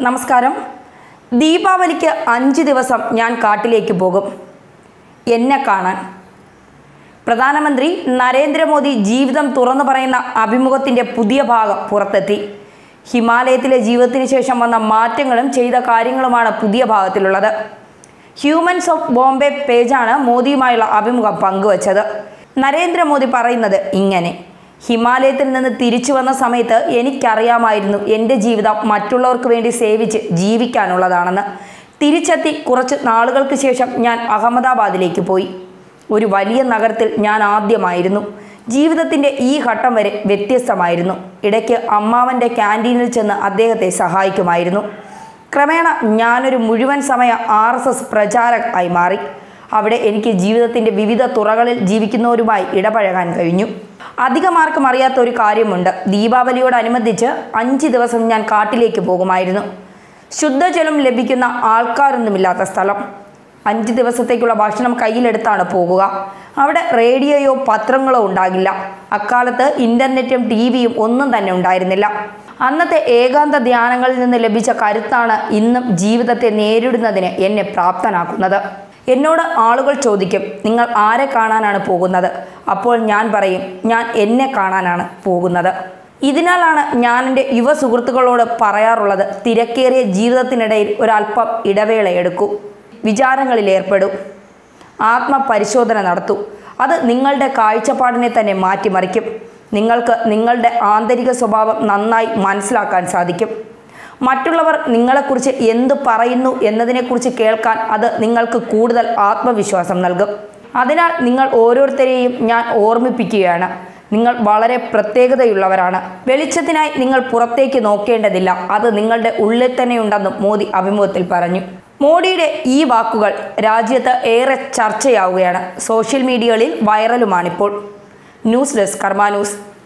നമസ്കാരം. ദീപാവലിക്ക് അഞ്ച് ദിവസം ഞാൻ കാട്ടിലേക്ക് പോകും. എന്നെ കാണാൻ. പ്രധാനമന്ത്രി നരേന്ദ്രമോദി ജീവിതം തുറന്നു പറയുന്ന അഭിമുഖത്തിന്റെ പുതിയ ഭാഗം പുറത്തെത്തി. ഹിമാലയത്തിലെ ജീവിതത്തിന് ശേഷം വന്ന മാറ്റങ്ങളും ചെയ്ത കാര്യങ്ങളുമാണ് പുതിയ ഭാഗത്തിലുള്ളത്. ഹ്യൂമൻസ് ഓഫ് ബോംബെ പേജാണ് മോദിയുമായുള്ള അഭിമുഖം പങ്കുവച്ചത്. നരേന്ദ്രമോദി പറയുന്നത് ഇങ്ങനെ. ഹിമാലയത്തിൽ നിന്ന് തിരിച്ചു വന്ന സമയത്ത് എനിക്കറിയാമായിരുന്നു എന്റെ ജീവിതം മറ്റുള്ളവർക്ക് വേണ്ടി സേവിച്ച് ജീവിക്കാനുള്ളതാണെന്ന്. തിരിച്ചെത്തി കുറച്ച് നാളുകൾക്ക് ശേഷം ഞാൻ അഹമ്മദാബാദിലേക്ക് പോയി. ഒരു വലിയ നഗരത്തിൽ ഞാൻ ആദ്യമായിരുന്നു. ജീവിതത്തിന്റെ ഈ ഘട്ടം വരെ വ്യത്യസ്തമായിരുന്നു. ഇടയ്ക്ക് അമ്മാവന്റെ ക്യാന്റീനിൽ ചെന്ന് അദ്ദേഹത്തെ സഹായിക്കുമായിരുന്നു. ക്രമേണ ഞാനൊരു മുഴുവൻ സമയ ആർ എസ് എസ് പ്രചാരക് ആയി മാറി. അവിടെ എനിക്ക് ജീവിതത്തിന്റെ വിവിധ തുറകളിൽ ജീവിക്കുന്നവരുമായി ഇടപഴകാൻ കഴിഞ്ഞു. അധികമാർക്കും അറിയാത്ത ഒരു കാര്യമുണ്ട്. ദീപാവലിയോടനുബന്ധിച്ച് അഞ്ച് ദിവസം ഞാൻ കാട്ടിലേക്ക് പോകുമായിരുന്നു. ശുദ്ധജലം ലഭിക്കുന്ന ആൾക്കാരൊന്നുമില്ലാത്ത സ്ഥലം. അഞ്ച് ദിവസത്തേക്കുള്ള ഭക്ഷണം കയ്യിലെടുത്താണ് പോകുക. അവിടെ റേഡിയോയോ പത്രങ്ങളോ ഉണ്ടാകില്ല. അക്കാലത്ത് ഇന്റർനെറ്റും ടി വിയും ഒന്നും തന്നെ ഉണ്ടായിരുന്നില്ല. അന്നത്തെ ഏകാന്ത ധ്യാനങ്ങളിൽ നിന്ന് ലഭിച്ച കരുത്താണ് ഇന്നും ജീവിതത്തെ നേരിടുന്നതിന് എന്നെ പ്രാപ്തനാക്കുന്നത്. എന്നോട് ആളുകൾ ചോദിക്കും നിങ്ങൾ ആരെ കാണാനാണ് പോകുന്നത്? അപ്പോൾ ഞാൻ പറയും ഞാൻ എന്നെ കാണാനാണ് പോകുന്നത്. ഇതിനാലാണ് ഞാൻ എന്റെ യുവ സുഹൃത്തുക്കളോട് പറയാറുള്ളത് തിരക്കേറിയ ജീവിതത്തിനിടയിൽ ഒരല്പം ഇടവേള എടുക്കൂ വിചാരങ്ങളിൽ ഏർപ്പെടൂ ആത്മപരിശോധന നടത്തൂ അത് നിങ്ങളുടെ കാഴ്ചപ്പാടിനെ തന്നെ മാറ്റിമറിക്കും നിങ്ങൾക്ക് നിങ്ങളുടെ ആന്തരിക സ്വഭാവം നന്നായി മനസ്സിലാക്കാൻ സാധിക്കും. മറ്റുള്ളവർ നിങ്ങളെക്കുറിച്ച് എന്ത് പറയുന്നു എന്നതിനെക്കുറിച്ച് കേൾക്കാൻ അത് നിങ്ങൾക്ക് കൂടുതൽ ആത്മവിശ്വാസം നൽകും. അതിനാൽ നിങ്ങൾ ഓരോരുത്തരെയും ഞാൻ ഓർമ്മിപ്പിക്കുകയാണ്. നിങ്ങൾ വളരെ പ്രത്യേകതയുള്ളവരാണ്. വെളിച്ചത്തിനായി നിങ്ങൾ പുറത്തേക്ക് നോക്കേണ്ടതില്ല. അത് നിങ്ങളുടെ ഉള്ളിൽ തന്നെയുണ്ടെന്നും മോദി അഭിമുഖത്തിൽ പറഞ്ഞു. മോഡിയുടെ ഈ വാക്കുകൾ രാജ്യത്ത് ഏറെ ചർച്ചയാവുകയാണ്. സോഷ്യൽ മീഡിയകളിൽ വൈറലുമാണിപ്പോൾ. News desk Karma news.